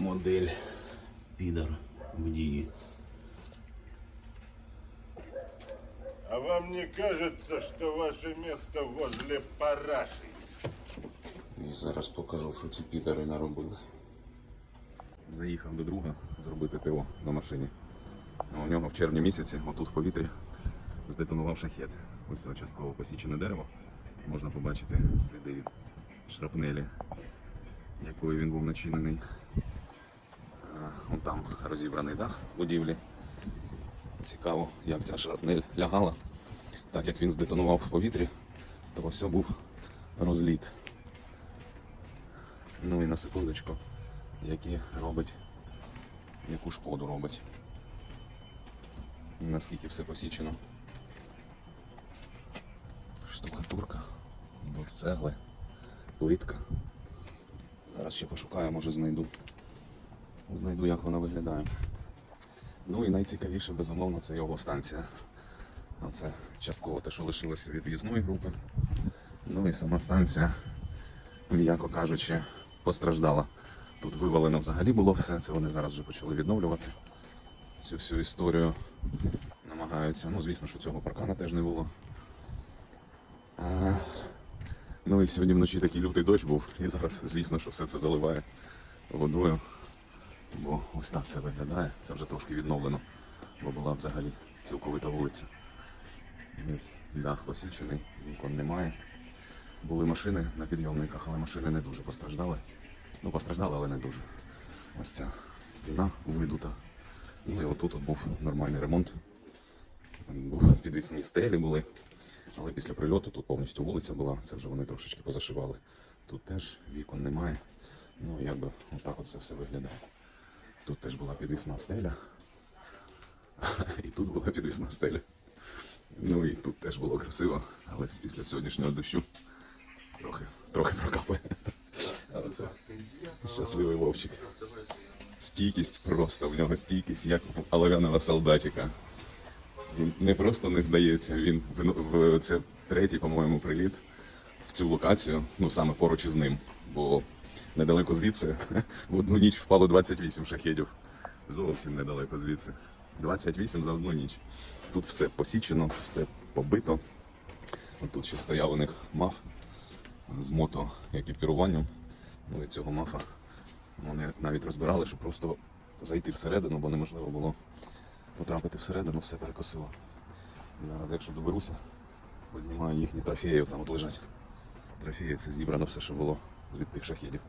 модель підар в дії. А вам не кажется, что ваше место возле параши? І зараз покажу, що ці підари наробили. Заїхав до друга зробити ТО на машині. А у нього в червні місяці, отут в повітрі, здетонував шахет. Ось це частково посічене дерево. Можна побачити сліди від шрапнелі, якою він був начинений. Вон там розібраний дах будівлі. Цікаво, як ця шрапнель лягала. Так як він здетонував в повітрі, то ось був розліт. Ну і на секундочку, які робить, яку шкоду робить. Наскільки все посічено. Штукатурка, до цегли, плитка. Зараз ще пошукаю, може знайду. Знайду, як вона виглядає. Ну і найцікавіше, безумовно, це його станція. Оце частково те, що лишилося від в'їзної групи. Ну і сама станція, м'яко кажучи, постраждала. Тут вивалено взагалі було все, це вони зараз вже почали відновлювати цю всю історію. Намагаються. Ну, звісно, що цього паркана теж не було. А, ну і сьогодні вночі такий лютий дощ був, і зараз, звісно, що все це заливає водою. Бо ось так це виглядає. Це вже трошки відновлено, бо була взагалі цілковита вулиця. Весь дах посічений, вікон немає. Були машини на підйомниках, але машини не дуже постраждали. Ну, постраждали, але не дуже. Ось ця стіна видута. Ну і отут от був нормальний ремонт. Підвісні стелі були. Але після прильоту тут повністю вулиця була, це вже вони трошечки позашивали. Тут теж вікон немає. Ну, якби отак от це все виглядає. Тут теж була підвісна стеля. І тут була підвісна стеля. Ну і тут теж було красиво, але після сьогоднішнього дощу трохи, трохи прокапає. Але це щасливий вовчик. Стійкість просто, в нього стійкість, як у олов'яного солдатика. Він не просто не здається, він в, це третій, по-моєму, приліт в цю локацію, ну саме поруч із ним. Бо недалеко звідси в одну ніч впало 28 шахедів. Зовсім недалеко звідси. 28 за одну ніч. Тут все посічено, все побито. Тут ще стояв у них маф з мото екіпіруванням. Ну і цього мафа вони навіть розбирали, щоб просто зайти всередину, бо неможливо було потрапити всередину, все перекосило. Зараз, якщо доберуся, познімаю їхні трофеї, там от лежать. Трофеї це зібрано все, що було від тих шахідів.